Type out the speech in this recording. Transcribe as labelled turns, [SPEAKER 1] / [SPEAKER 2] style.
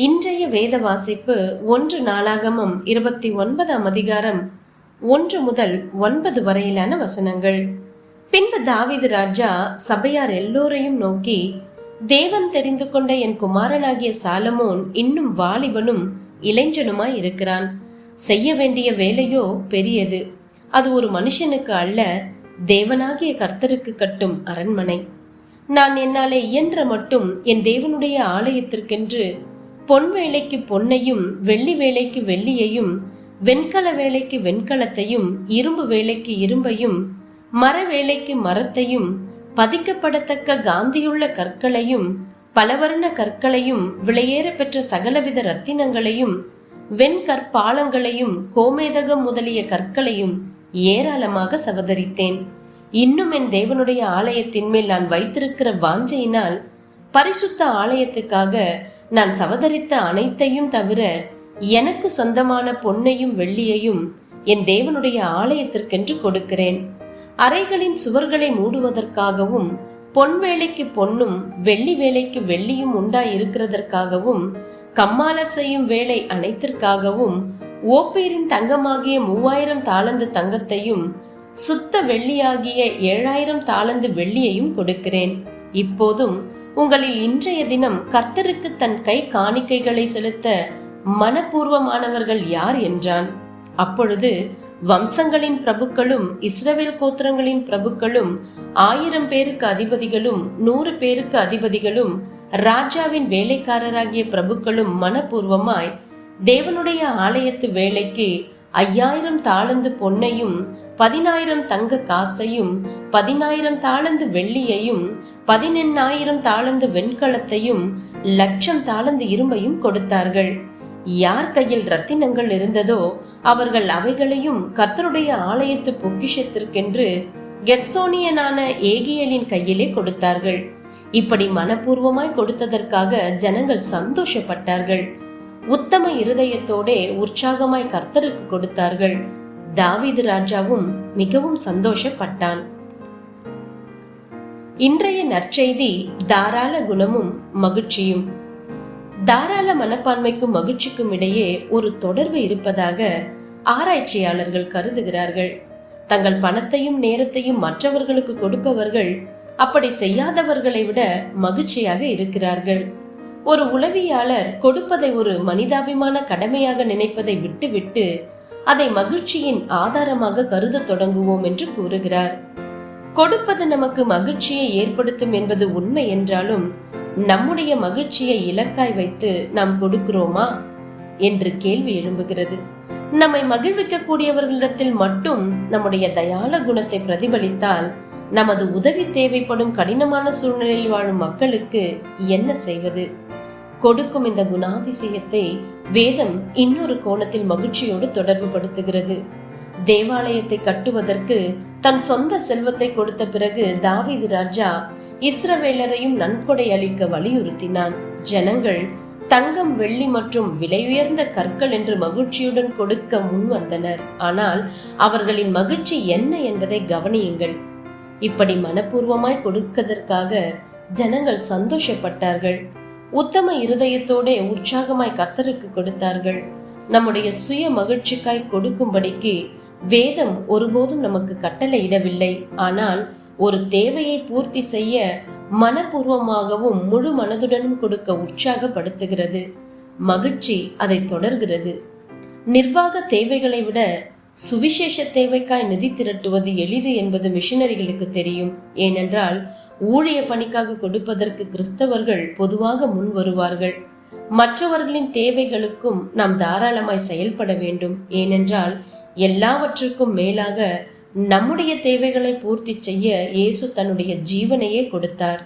[SPEAKER 1] இன்றைய வேத வாசிப்பு ஒன்று நாளாகமம் இருபத்தி ஒன்பதாம் அதிகாரம் ஒன்று முதல் ஒன்பது வரையிலான வசனங்கள். பின்பு தாவிது ராஜா சபையார் எல்லோரையும் நோக்கி தேவன் தெரிந்து கொண்ட என் குமாரனாகிய சாலமோன் இன்னும் வாலிபனும் இளைஞனுமாய் இருக்கிறான். செய்ய வேண்டிய வேலையோ பெரியது. அது ஒரு மனுஷனுக்கு அல்ல தேவனாகிய கர்த்தருக்கு கட்டும் அரண்மனை. நான் என்னாலே இயன்ற மட்டும் என் தேவனுடைய ஆலயத்திற்கென்று பொன் வேலைக்கு பொன்னையும் வெள்ளி வேலைக்கு வெள்ளியையும் வெண்கல வேலைக்கு வெண்கலத்தையும் இரும்பு வேலைக்கு இரும்பையும் மர வேலைக்கு மரத்தையும் பதிக்கப்படத்தக்க காந்தியுள்ள கற்களையும் பலவர்ண கற்களையும் விலையேற பெற்ற சகலவித ரத்தினங்களையும் வெண்கற்பாலங்களையும் கோமேதகம் முதலிய கற்களையும் ஏராளமாக சவதரித்தேன். இன்னும் என் தேவனுடைய ஆலயத்தின் மேல் நான் வைத்திருக்கிற வாஞ்சையினால் பரிசுத்த ஆலயத்துக்காக நான் சவதரித்த அனைத்தையும் தவிர எனக்கு சொந்தமான பொன்னையும் வெள்ளியையும் என் தேவனுடைய ஆலயத்திற்கென்று கொடுக்கிறேன். அறைகளின் சுவர்களை மூடுவதற்காகவும் பொன் வேலைக்கு பொன்னும் வெள்ளி வேலைக்கு வெள்ளியும் உண்டாய் இருக்கிறதற்காகவும் கம்மாளர் செய்யும் வேலை அனைத்திற்காகவும் ஓப்பீரின் தங்கமாகிய மூவாயிரம் தாளந்து தங்கத்தையும் சுத்த வெள்ளியாகிய ஏழாயிரம் தாளந்து வெள்ளியையும் கொடுக்கிறேன். இப்போதும் உங்களில் இன்றைய தினம் கர்த்தருக்கு தன் கை காணிக்கைகளை செலுத்த மனப்பூர்வமானவர்கள் யார் என்றான்? அப்பொழுது வம்சங்களின் பிரபுக்களும் இஸ்ரவேல் கோத்திரங்களின் பிரபுக்களும் ஆயிரம் பேருக்கு அதிபதிகளும் நூறு பேருக்கு அதிபதிகளும் ராஜாவின் வேலைக்காரராகிய பிரபுக்களும் மனப்பூர்வமாய் தேவனுடைய ஆலயத்து வேலைக்கு ஐயாயிரம் தாளந்து பொன்னையும் பதினாயிரம் தங்க காசையும் பதினாயிரம் தாளந்து வெள்ளியையும் பதினெண்ணாயிரம் தாளந்து வெண்கலத்தையும் லட்சம் தாளந்து இரும்பையும் கொடுத்தார்கள். யார் கையில் ரத்தினங்கள் இருந்ததோ அவர்கள் அவைகளையும் கர்த்தருடைய ஆலயத்து பொக்கிஷத்திற்கென்று கெர்சோனியனான ஏகியலின் கையிலே கொடுத்தார்கள். இப்படி மனப்பூர்வமாய் கொடுத்ததற்காக ஜனங்கள் சந்தோஷப்பட்டார்கள். உத்தம இருதயத்தோடே உற்சாகமாய் கர்த்தருக்கு கொடுத்தார்கள். தாவீது ராஜாவும் மிகவும் சந்தோஷப்பட்டான். இன்றைய நற்செய்தி தாராள குணமும் மகிழ்ச்சியும். தாராள மனப்பான்மைக்கும் மகிழ்ச்சிக்கும் இடையே ஒரு தொடர்பு இருப்பதாக ஆராய்ச்சியாளர்கள் கருதுகிறார்கள். தங்கள் பணத்தையும் நேரத்தையும் மற்றவர்களுக்கு கொடுப்பவர்கள் அப்படி செய்யாதவர்களை விட மகிழ்ச்சியாக இருக்கிறார்கள். ஒரு உளவியாளர் கொடுப்பதை ஒரு மனிதாபிமான கடமையாக நினைப்பதை விட்டுவிட்டு அதை மகிழ்ச்சியின் ஆதாரமாக கருத தொடங்குவோம் என்று கூறுகிறார். கொடுப்பது நமக்கு மகிழ்ச்சியை ஏற்படுத்தும் என்பது உண்மை என்றாலும் நம்முடைய மகிழ்ச்சியை இலக்காய் வைத்து நாம் கொடுக்கிறோமா என்று கேள்வி எழும்புகிறது. நம்மை மகிழ்விக்கக்கூடியவர்களிடத்தில் மட்டும் நம்முடைய தயால குணத்தை பிரதிபலித்தால் நமது உதவி தேவைப்படும் கடினமான சூழ்நிலையில் வாழும் மக்களுக்கு என்ன செய்வது? கொடுக்கும் இந்த குணாதிசயத்தை வேதம் இன்னொரு கோணத்தில் மகிழ்ச்சியோடு தொடர்பு படுத்துகிறது தேவாலயத்தை கட்டுவதற்கு தன் சொந்த செல்வத்தை கொடுத்த பிறகு தாவீது ராஜா இஸ்ரவேலரையும் நன்கொடை அளிக்க வலியுறுத்தினான். ஜனங்கள் தங்கம் வெள்ளி மற்றும் விலையுயர்ந்த கற்கள் என்று மகிழ்ச்சியுடன் கொடுக்க முன் வந்தனர். ஆனால் அவர்களின் மகிழ்ச்சி என்ன என்பதை கவனியுங்கள். இப்படி மனப்பூர்வமாய் கொடுக்கதற்காக ஜனங்கள் சந்தோஷப்பட்டார்கள். உத்தம இருதயத்தோட உற்சாகமாய் கத்தருக்கு கொடுத்தார்கள். நம்முடைய சுய மகிழ்ச்சிக்காய் கொடுக்கும்படிக்கு வேதம் ஒருபோதும் நமக்கு கட்டளையிடவில்லை. ஆனால் ஒரு தேவையை பூர்த்தி செய்ய மனப்பூர்வமாகவும் முழு மனதுடனும் கொடுக்க உற்சாகப்படுத்துகிறது. மகிழ்ச்சி அதை தொடர்கிறது. நிர்வாக தேவைகளை விட சுவிசேஷ தேவைக்காய் நிதி திரட்டுவது எளிது என்பது மிஷினரிகளுக்கு தெரியும். ஏனென்றால் ஊழிய பணிக்காக கொடுப்பதற்கு கிறிஸ்தவர்கள் பொதுவாக முன் வருவார்கள். மற்றவர்களின் தேவைகளுக்கும் நாம் தாராளமாய் செயல்பட வேண்டும். ஏனென்றால் எல்லாவற்றுக்கும் மேலாக நம்முடைய தேவைகளை பூர்த்தி செய்ய இயேசு தன்னுடைய ஜீவனையே கொடுத்தார்.